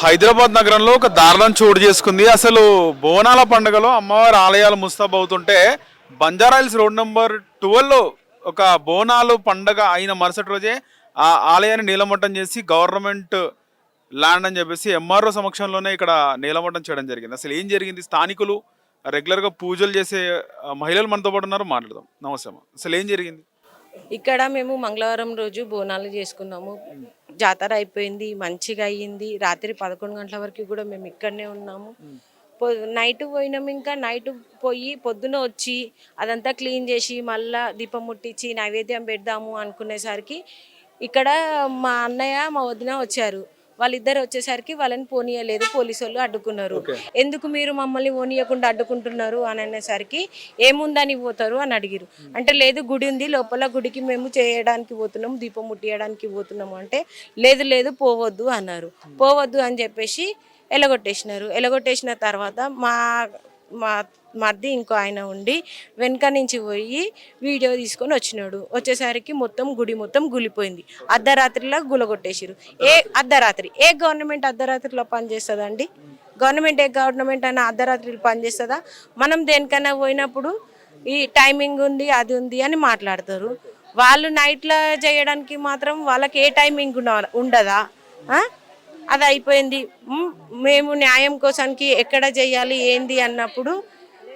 హైదరాబాద్ నగరంలో ఒక దారుణం చోటు చేసుకుంది. అసలు బోనాల పండుగలో అమ్మవారి ఆలయాలు ముస్తాబ్ అవుతుంటే బంజారాయిల్స్ రోడ్ నెంబర్ ట్వెల్వ్లో ఒక బోనాలు పండగ అయిన మరుసటి రోజే ఆ ఆలయాన్ని నీలమట్టం చేసి గవర్నమెంట్ ల్యాండ్ అని చెప్పేసి ఎంఆర్ఓ సమక్షంలోనే ఇక్కడ నీలమట్టం చేయడం జరిగింది. అసలు ఏం జరిగింది? స్థానికులు రెగ్యులర్గా పూజలు చేసే మహిళలు మనతో పాటు ఉన్నారు. మాట్లాడదాం. నమస్తే అసలు ఏం జరిగింది? ఇక్కడ మేము మంగళవారం రోజు బోనాలు చేసుకున్నాము. జాతర అయిపోయింది మంచిగా అయ్యింది. రాత్రి పదకొండు గంటల వరకు కూడా మేము ఇక్కడనే ఉన్నాము. పొ నైట్ పోయినాం ఇంకా నైట్ పోయి పొద్దున వచ్చి అదంతా క్లీన్ చేసి మళ్ళా దీపం ముట్టించి నైవేద్యం పెడదాము అనుకునేసరికి ఇక్కడ మా అన్నయ్య మా వదిన వచ్చారు. వాళ్ళిద్దరు వచ్చేసరికి వాళ్ళని పోనీయలేదు పోలీసు వాళ్ళు అడ్డుకున్నారు ఎందుకు మీరు మమ్మల్ని పోనీయకుండా అడ్డుకుంటున్నారు అని అనేసరికి ఏముందని పోతారు అని అడిగిరు అంటే లేదు గుడి ఉంది లోపల గుడికి మేము చేయడానికి పోతున్నాం దీపం ముట్టియడానికి పోతున్నాము అంటే లేదు లేదు పోవద్దు అన్నారు. పోవద్దు అని చెప్పేసి ఎలగొట్టేసినారు. ఎలగొట్టేసిన తర్వాత మా మా మర్ది ఇంకో ఆయన ఉండి వెనక నుంచి పోయి వీడియో తీసుకొని వచ్చినాడు. వచ్చేసరికి మొత్తం గుడి మొత్తం గులిపోయింది. అర్ధరాత్రిలో గులగొట్టేసిరు ఏ అర్ధరాత్రి? ఏ గవర్నమెంట్ అర్ధరాత్రిలో పనిచేస్తుందండి? గవర్నమెంట్ ఏ గవర్నమెంట్ అయినా అర్ధరాత్రిలో పనిచేస్తుందా? మనం దేనికైనా పోయినప్పుడు ఈ టైమింగ్ ఉంది అది ఉంది అని మాట్లాడతారు. వాళ్ళు నైట్లో చేయడానికి మాత్రం వాళ్ళకి ఏ టైమింగ్ ఉండదా? అది అయిపోయింది. మేము న్యాయం కోసానికి ఎక్కడ చేయాలి ఏంది అన్నప్పుడు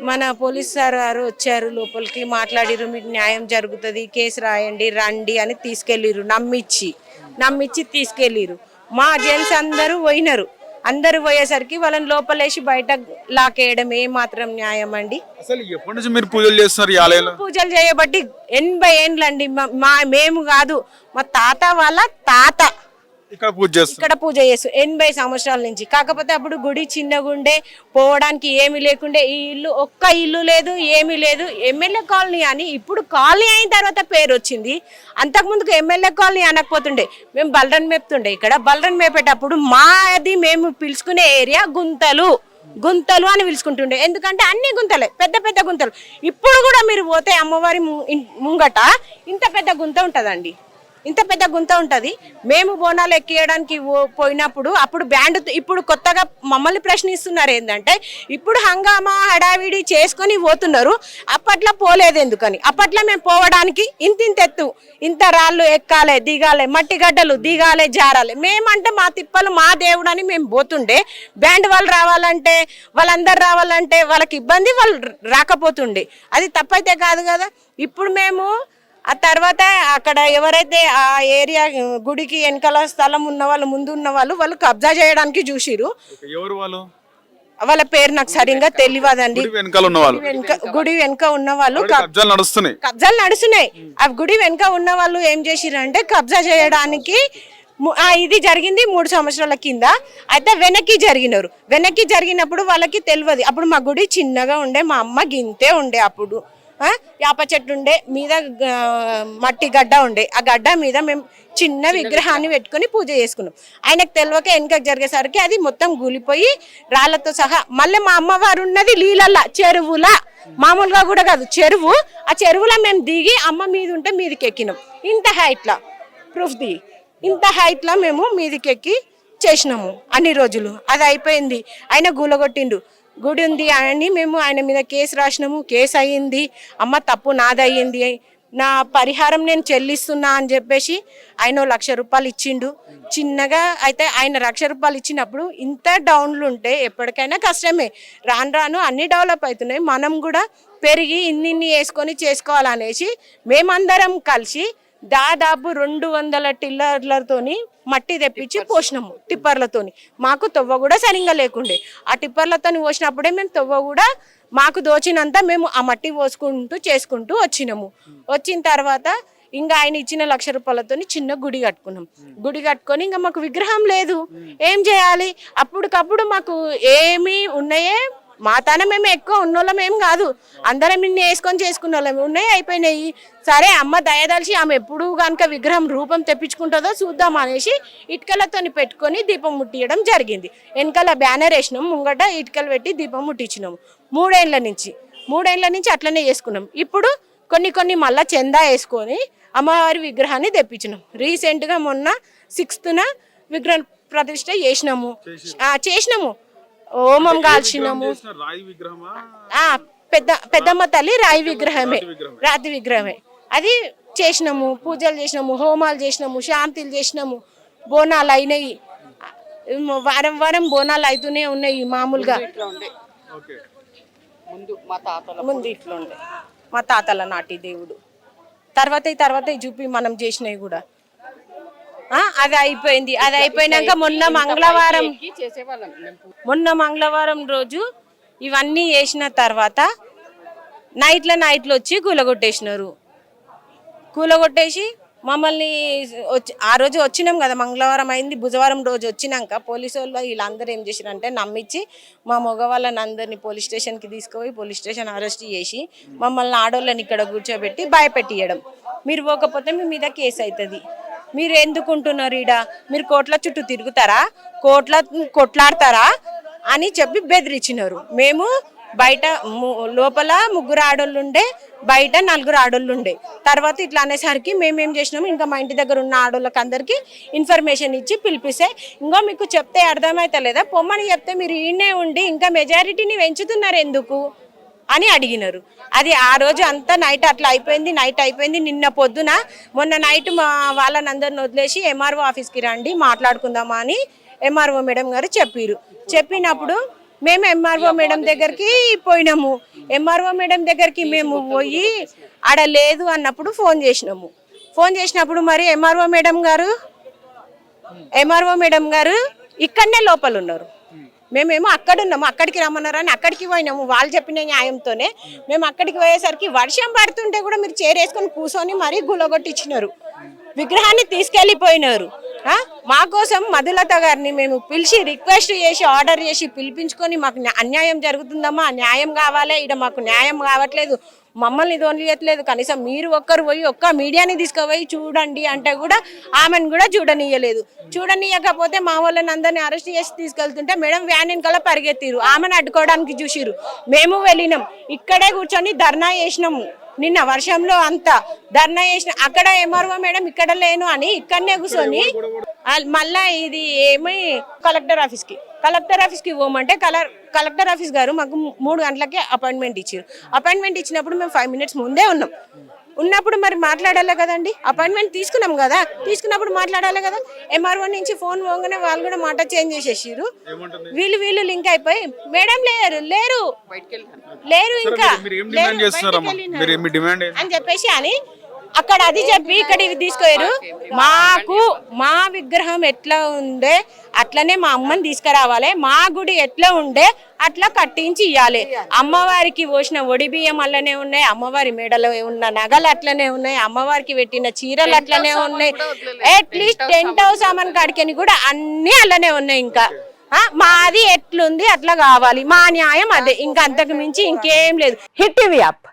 మన పోలీస్ సార్ గారు వచ్చారు లోపలికి మాట్లాడిరు మీకు న్యాయం జరుగుతుంది కేసు రాయండి రండి అని తీసుకెళ్ళిరు నమ్మిచ్చి నమ్మిచ్చి తీసుకెళ్ళిరు మా జెంట్స్ అందరూ పోయినారు. అందరూ పోయేసరికి వాళ్ళని లోపలేసి బయట లాకేయడం ఏ మాత్రం న్యాయం అండి. అసలు ఎప్పటి నుంచి మీరు పూజలు చేస్తున్నారు ఈ ఆలయంలో? పూజలు చేయబట్టి ఎనభై ఏండ్లండి. మా- మా మేము కాదు మా తాత వాళ్ళ తాత. ఇక్కడ పూజ చేస్తున్నారు. ఇక్కడ పూజ చేస్తూ ఎనభై సంవత్సరాల నుంచి. కాకపోతే అప్పుడు గుడి చిన్నగుండే పోవడానికి ఏమి లేకుండే. ఈ ఇల్లు ఒక్క ఇల్లు లేదు ఏమీ లేదు. ఎమ్మెల్యే కాలనీ అని ఇప్పుడు కాలనీ అయిన తర్వాత పేరు వచ్చింది. అంతకుముందుకు ఎమ్మెల్యే కాలనీ అనకపోతుండే. మేము బలరన్ మేపుతుండే ఇక్కడ. బలరన్ మేపేటప్పుడు మాది మేము పిలుచుకునే ఏరియా గుంతలు. గుంతలు అని పిలుచుకుంటుండే. ఎందుకంటే అన్ని గుంతలే. పెద్ద పెద్ద గుంతలు. ఇప్పుడు కూడా మీరు పోతే అమ్మవారి ము- ముంగట ఇంత పెద్ద గుంత ఉంటుందండి. ఇంత పెద్ద గుంత ఉంటుంది. మేము బోనాలు ఎక్కియడానికి పోయినప్పుడు అప్పుడు బ్యాండ్ ఇప్పుడు కొత్తగా మమ్మల్ని ప్రశ్నిస్తున్నారు ఏంటంటే ఇప్పుడు హంగామా హడావిడి చేసుకొని పోతున్నారు. అప్పట్లో పోలేదు ఎందుకని? అప్పట్లో మేము పోవడానికి ఇంత ఇంత ఎత్తు ఇంత రాళ్ళు ఎక్కాలే దిగాలే మట్టి గడ్డలు దిగాలే జారాలి. మేమంటే మా తిప్పలు మా దేవుడు అని మేము పోతుండే. బ్యాండ్ వాళ్ళు రావాలంటే వాళ్ళందరు రావాలంటే వాళ్ళకి ఇబ్బంది వాళ్ళు రాకపోతుండే. అది తప్పైతే కాదు కదా. ఇప్పుడు మేము ఆ తర్వాత అక్కడ ఎవరైతే ఆ ఏరియా గుడికి వెనకాల స్థలం ఉన్న వాళ్ళు ముందు ఉన్న వాళ్ళు వాళ్ళు కబ్జా చేయడానికి చూసిరు ఎవరు వాళ్ళు? వాళ్ళ పేరు నాకు సరిగ్గా తెలియదండి గుడి వెనకాల ఉన్న వాళ్ళు. వెనక గుడి వెనక ఉన్న వాళ్ళు కబ్జాలు నడుస్తున్నాయి. కబ్జాలు నడుస్తున్నాయి. ఆ గుడి వెనక ఉన్న వాళ్ళు ఏం చేసిరంటే కబ్జా చేయడానికి ము- ఆ, ఇది జరిగింది మూడు సంవత్సరాల కింద. అయితే వెనక్కి జరిగినారు. వెనక్కి జరిగినప్పుడు వాళ్ళకి తెలియదు అప్పుడు మా గుడి చిన్నగా ఉండే మా అమ్మ గింతే ఉండే అప్పుడు. యాప చెట్టు ఉండే మీద మట్టి గడ్డ ఉండే. ఆ గడ్డ మీద మేము చిన్న విగ్రహాన్ని పెట్టుకొని పూజ చేసుకున్నాం. ఆయనకు తెలియక వెనకకి జరిగేసరికి అది మొత్తం కూలిపోయి రాళ్ళతో సహా మళ్ళీ మా అమ్మవారు ఉన్నది నీళ్ళల్లా చెరువులా. మామూలుగా కూడా కాదు చెరువు. ఆ చెరువులో మేము దిగి అమ్మ మీద ఉంటే మీదకి ఎక్కినాం ఇంత హైట్లా ప్రూఫ్ దిగి ఇంత హైట్లా మేము మీదకి ఎక్కి చేసినాము అన్ని రోజులు. అది అయిపోయింది. ఆయన గూలగొట్టిండు. గుడి ఉంది అని మేము ఆయన మీద కేసు రాసినాము. కేసు అయ్యింది అమ్మ తప్పు నాదయ్యింది నా పరిహారం నేను చెల్లిస్తున్నా అని చెప్పేసి ఆయన ఓ లక్ష రూపాయలు ఇచ్చిండు. చిన్నగా అయితే ఆయన లక్ష రూపాయలు ఇచ్చినప్పుడు ఇంత డౌన్లు ఉంటే ఎప్పటికైనా కష్టమే. రాను రాను అన్ని డెవలప్ అవుతున్నాయి. మనం కూడా పెరిగి ఇన్ని ఇన్ని వేసుకొని చేసుకోవాలనేసి మేమందరం కలిసి దాదాపు రెండు వందల టిల్లర్లతోని మట్టి తెప్పించి పోసినాము టిప్పర్లతోని. మాకు తొవ్వ కూడా సరిగ్గా లేకుండే. ఆ టిప్పర్లతోని పోసినప్పుడే మేము తొవ్వ కూడా మాకు దోచినంత మేము ఆ మట్టి పోసుకుంటూ చేసుకుంటూ వచ్చినాము. వచ్చిన తర్వాత ఇంకా ఆయన ఇచ్చిన లక్ష రూపాయలతోని చిన్న గుడి కట్టుకున్నాం. గుడి కట్టుకొని ఇంకా మాకు విగ్రహం లేదు. ఏం చేయాలి? అప్పటికప్పుడు మాకు ఏమి ఉన్నాయే మా తన మేము ఎక్కువ ఉన్నోళ్ళం ఏం కాదు. అందరం నిన్ను వేసుకొని చేసుకున్న వాళ్ళం ఉన్నాయి అయిపోయినాయి. సరే అమ్మ దయదలిచి ఆమె ఎప్పుడు కనుక విగ్రహం రూపం తెప్పించుకుంటుందో చూద్దాం అనేసి ఇటుకలతోని పెట్టుకొని దీపం ముట్టియడం జరిగింది. వెనకాల బ్యానర్ వేసినాం ముంగట ఇటుకలు పెట్టి దీపం ముట్టించినాము మూడేళ్ళ నుంచి మూడేళ్ళ నుంచి అట్లనే చేసుకున్నాం. ఇప్పుడు కొన్ని కొన్ని మళ్ళా చందా వేసుకొని అమ్మవారి విగ్రహాన్ని తెప్పించినాం. రీసెంట్గా మొన్న సిక్స్త్న విగ్రహం ప్రతిష్ట చేసినాము. చేసినాము. హోమం కాల్చినాము చేసిన రాయి విగ్రహమా? ఆ పెద్ద పెద్దమ్మ తల్లి రాయి విగ్రహమే. విగ్రహం. రాతి విగ్రహమే. అది చేసినాము పూజలు చేసినాము హోమాలు చేసినాము శాంతిలు చేసినాము బోనాలు అయినాయి. వారం వారం బోనాలు అవుతూనే ఉన్నాయి మామూలుగా. ముందు మా తాతల ముందు ఇట్లా ఉండే. మా తాతల నాటి దేవుడు. తర్వాత తర్వాత చూపి మనం చేసినవి కూడా. అది అయిపోయింది. అది అయిపోయినాక మొన్న మంగళవారం మొన్న మంగళవారం రోజు ఇవన్నీ చేసిన తర్వాత నైట్లో నైట్లో వచ్చి కూలగొట్టేసినారు. కూలగొట్టేసి మమ్మల్ని వచ్చి ఆ రోజు వచ్చినాం కదా మంగళవారం అయింది. బుధవారం రోజు వచ్చినాక పోలీసు వాళ్ళు వీళ్ళందరూ ఏం చేసిరంటే నమ్మించి మా మగవాళ్ళని అందరినీ పోలీస్ స్టేషన్కి తీసుకుపోయి పోలీస్ స్టేషన్ అరెస్ట్ చేసి మమ్మల్ని ఆడోళ్ళని ఇక్కడ కూర్చోబెట్టి భయపెట్టియడం మీరు పోకపోతే మీ మీద కేసు అవుతుంది మీరు ఎందుకుంటున్నారు ఈడ? మీరు కోట్ల చుట్టూ తిరుగుతారా? కోట్ల కొట్లాడతారా? అని చెప్పి బెదిరించినారు. మేము బయట లోపల ముగ్గురు ఆడోళ్ళు ఉండే బయట నలుగురు ఆడోళ్ళు ఉండే తర్వాత ఇట్లా అనేసరికి మేమేం చేసినాము ఇంకా మా ఇంటి దగ్గర ఉన్న ఆడోళ్ళకి అందరికీ ఇన్ఫర్మేషన్ ఇచ్చి పిలిపిస్తే ఇంకో మీకు చెప్తే అర్థమైతలేదా? పొమ్మని చెప్తే మీరు ఈయనే ఉండి ఇంకా మెజారిటీని పెంచుతున్నారు ఎందుకు అని అడిగినారు. అది ఆ రోజు అంతా నైట్ అట్లా అయిపోయింది నైట్ అయిపోయింది. నిన్న పొద్దున మొన్న నైట్ మా వాళ్ళని అందరిని వదిలేసి ఎంఆర్ఓ ఆఫీస్కి రండి మాట్లాడుకుందామా అని ఎంఆర్ఓ మేడం గారు చెప్పారు. చెప్పినప్పుడు మేము ఎంఆర్ఓ మేడం దగ్గరికి పోయినాము. ఎంఆర్ఓ మేడం దగ్గరికి మేము పోయి ఆడ లేదు అన్నప్పుడు ఫోన్ చేసినాము. ఫోన్ చేసినప్పుడు మరి ఎంఆర్ఓ మేడం గారు ఎంఆర్ఓ మేడం గారు ఇక్కడనే లోపల ఉన్నారు మేమేమో అక్కడ ఉన్నాము అక్కడికి రమ్మన్నారని అక్కడికి పోయినాము వాళ్ళు చెప్పిన న్యాయంతోనే. మేము అక్కడికి పోయేసరికి వర్షం పడుతుంటే కూడా మీరు చేరేసుకొని కూర్చొని మరీ గులగొట్టించినారు. విగ్రహాన్ని తీసుకెళ్ళిపోయినారు. మా కోసం మధులత గారిని మేము పిలిచి రిక్వెస్ట్ చేసి ఆర్డర్ చేసి పిలిపించుకొని మాకు అన్యాయం జరుగుతుందమ్మా న్యాయం కావాలి ఇక్కడ మాకు న్యాయం కావట్లేదు మమ్మల్ని దోనియట్లేదు కనీసం మీరు ఒక్కరు పోయి ఒక్క మీడియాని తీసుకుపోయి చూడండి అంటే కూడా ఆమెను కూడా చూడనీయలేదు. చూడనీయకపోతే మా వాళ్ళని అందరినీ అరెస్ట్ చేసి తీసుకెళ్తుంటే మేడం వ్యాన్ వెనకాల పరిగెత్తిరు ఆమెను అడ్డుకోవడానికి చూసిరు మేము వెళ్ళినాం. ఇక్కడే కూర్చొని ధర్నా చేసినాము. నిన్న వర్షంలో అంతా ధర్నా చేసిన అక్కడ ఎంఆర్ఓ మేడం? ఇక్కడ లేను అని ఇక్కడనే కూర్చొని మళ్ళా ఇది ఏమి? కలెక్టర్ ఆఫీస్కి. కలెక్టర్ ఆఫీస్కి పోమంటే కలర్ కలెక్టర్ ఆఫీస్ గారు మాకు మూడు గంటలకే అపాయింట్మెంట్ ఇచ్చారు. అపాయింట్మెంట్ ఇచ్చినప్పుడు మేము ఫైవ్ మినిట్స్ ముందే ఉన్నాం. ఉన్నప్పుడు మరి మాట్లాడాలి కదండి? అపాయింట్మెంట్ తీసుకున్నాం కదా? తీసుకున్నప్పుడు మాట్లాడాలి కదా? ఎంఆర్ఓ నుంచి ఫోన్ పోగానే వాళ్ళు కూడా మాట చేంజ్ చేసేసారు వీళ్ళు వీళ్ళు లింక్ అయిపోయి మేడం లేరు లేరు. లేరు ఇంకా. అని చెప్పేసి అని అక్కడ అది చెప్పి ఇక్కడ ఇవి తీసుకోయారు మాకు మా విగ్రహం ఎట్లా ఉండే అట్లనే మా అమ్మని తీసుకురావాలి. మా గుడి ఎట్లా ఉండే అట్లా కట్టించి ఇవ్వాలి అమ్మవారికి పోసిన ఒడి బియ్యం అట్లనే ఉన్నాయి అమ్మవారి మెడలో ఉన్న నగలు అట్లనే ఉన్నాయి అమ్మవారికి పెట్టిన చీరలు అట్లనే ఉన్నాయి. అట్లీస్ట్ టెంట్ హౌస్ సామాన్ కాడికని కూడా అన్ని అట్లనే ఉన్నాయి ఇంకా. మాది ఎట్లుంది అట్లా కావాలి. మా న్యాయం అదే. ఇంకా అంతకు మించి ఇంకేం లేదు. Hit TV app